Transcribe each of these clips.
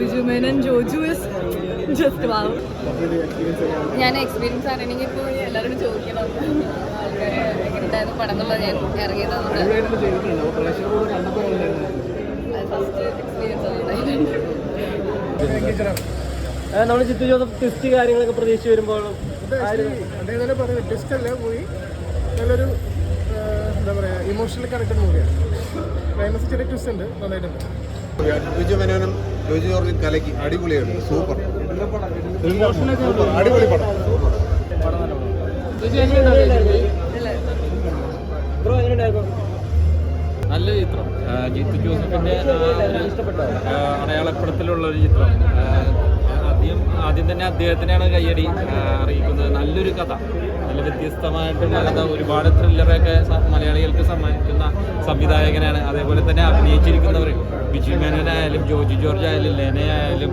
Biju Menon Joju is just wow ഞാൻ experience അറിയണമെങ്കിൽ ഇപ്പോൾ എല്ലാവരോടും ചോദിക്കണം. പടം എന്നുള്ളത് ഞാൻ ഇറങ്ങിയത് ഫസ്റ്റ് എക്സ്പീരിയൻസ് ആണ് നമ്മൾ ചിത്തു ജോസഫ് ടെസ്റ്റ് കാര്യങ്ങളൊക്കെ പ്രതീക്ഷിച്ച് വരുമ്പോൾ തന്നെ പറയുന്നത് ടെസ്റ്റ് അല്ല പോയി. നല്ലൊരു എന്താ പറയുക ഇമോഷണലി കണക്റ്റഡ് മൂവിയാണ് ചെറിയ ട്വിസ്റ്റ് ഉണ്ട്. നന്നായിട്ടുണ്ട്. ബിജു മേനോനും ജോജി ജോർജും കലക്കി അടിപൊളിയാണ്. സൂപ്പർ. അടിപൊളി പടം. നല്ല ചിത്രം. ജിത്തു ജോസഫിന്റെ അടയാളപ്പെടുത്തലുള്ള ഒരു ചിത്രം. തന്നെ അദ്ദേഹത്തിനെയാണ് കയ്യടി അറിയിക്കുന്നത്. നല്ലൊരു കഥ. നല്ല വ്യത്യസ്തമായിട്ടുള്ള കഥ. ഒരുപാട് ത്രില്ലറൊക്കെ മലയാളികൾക്ക് സമ്മാനിക്കുന്ന സംവിധായകനാണ്. അതേപോലെ തന്നെ അഭിനയിച്ചിരിക്കുന്നവർ ബിജു മേനോനായാലും ജോജി ജോർജ് ആയാലും ലെനയായാലും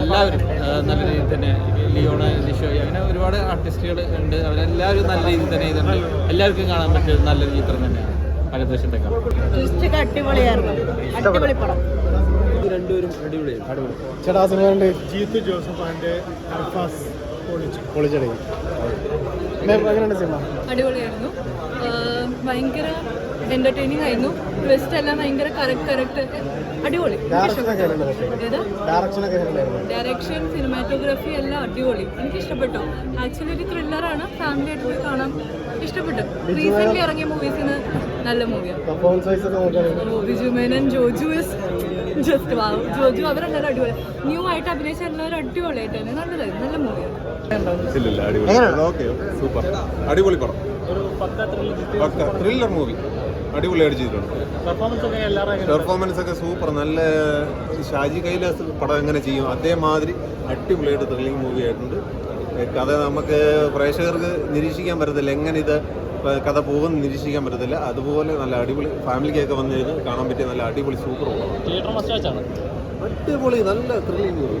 എല്ലാവരും നല്ല രീതിയിൽ തന്നെ ലിയോണ ലിഷോയി അങ്ങനെ ഒരുപാട് ആർട്ടിസ്റ്റുകൾ ഉണ്ട്. അവരെല്ലാവരും നല്ല രീതിയിൽ തന്നെ ഇതുണ്ട്. എല്ലാവർക്കും കാണാൻ പറ്റിയ നല്ലൊരു ചിത്രം തന്നെയാണ്. പരദോഷം ടെക്കാം ട്വിസ്റ്റൊക്കെ അടിപൊളിയായിരുന്നു അടിപൊളി പടം. രണ്ടുപേരും അടിപൊളിയായിരുന്നു ചേട്ടാ സിനിമ ജീത്തു ജോസഫ് ആൻഡ് അൽഫാസ് പൊളിച്ചു. പൊളിച്ചടങ്ങി എങ്ങനെയുണ്ട് സിനിമ? അടിപൊളിയായിരുന്നു. ആഹ് ഭയങ്കര എന്റർടൈനിങ് ആയിരുന്നു. ട്വിസ്റ്റ് എല്ലാം ഭയങ്കര കറക്റ്റ് കറക്റ്റ് അടിപൊളി. ഡയറക്ഷൻ സിനിമാറ്റോഗ്രാഫി എല്ലാം അടിപൊളി. എനിക്ക് ഇഷ്ടപ്പെട്ടു ആക്ച്വലി ഒരു ത്രില്ലറാണ് ഫാമിലി ആയിട്ട് പോയി കാണാൻ ഇഷ്ടപ്പെട്ടു. റീസെന്റ് ഇറങ്ങിയ മൂവീസിന് നല്ല മൂവിയാണ് Biju Menon Joju is just wow Joju അവരെല്ലാവരും അടിപൊളി. ന്യൂ ആയിട്ട് അഭിനയിച്ച എല്ലാവരും അടിപൊളിയായിട്ടാണ് നല്ലതായിരുന്നു നല്ല മൂവിയാണ് അടിപൊളി. Okay super. അടിപൊളി പടം. പക്ക ത്രില്ലർ മൂവി അടിപൊളിയായിട്ട് ചെയ്തിട്ടുണ്ട്. പെർഫോമൻസ് ഒക്കെ സൂപ്പർ നല്ല ഷാജി കൈലാസ് പടം എങ്ങനെ ചെയ്യും? അതേമാതിരി അടിപൊളിയായിട്ട് ത്രില്ലിംഗ് മൂവി ആയിട്ടുണ്ട്. കഥ നമുക്ക് പ്രേക്ഷകർക്ക് നിരീക്ഷിക്കാൻ പറ്റത്തില്ല. എങ്ങനെ ഇത് കഥ പോകുമെന്ന് നിരീക്ഷിക്കാൻ പറ്റത്തില്ല. അതുപോലെ നല്ല അടിപൊളി ഫാമിലിക്കൊക്കെ വന്നു കഴിഞ്ഞാൽ കാണാൻ പറ്റിയ നല്ല അടിപൊളി സൂപ്പർ അടിപൊളി നല്ല ത്രില്ലിംഗ് മൂവി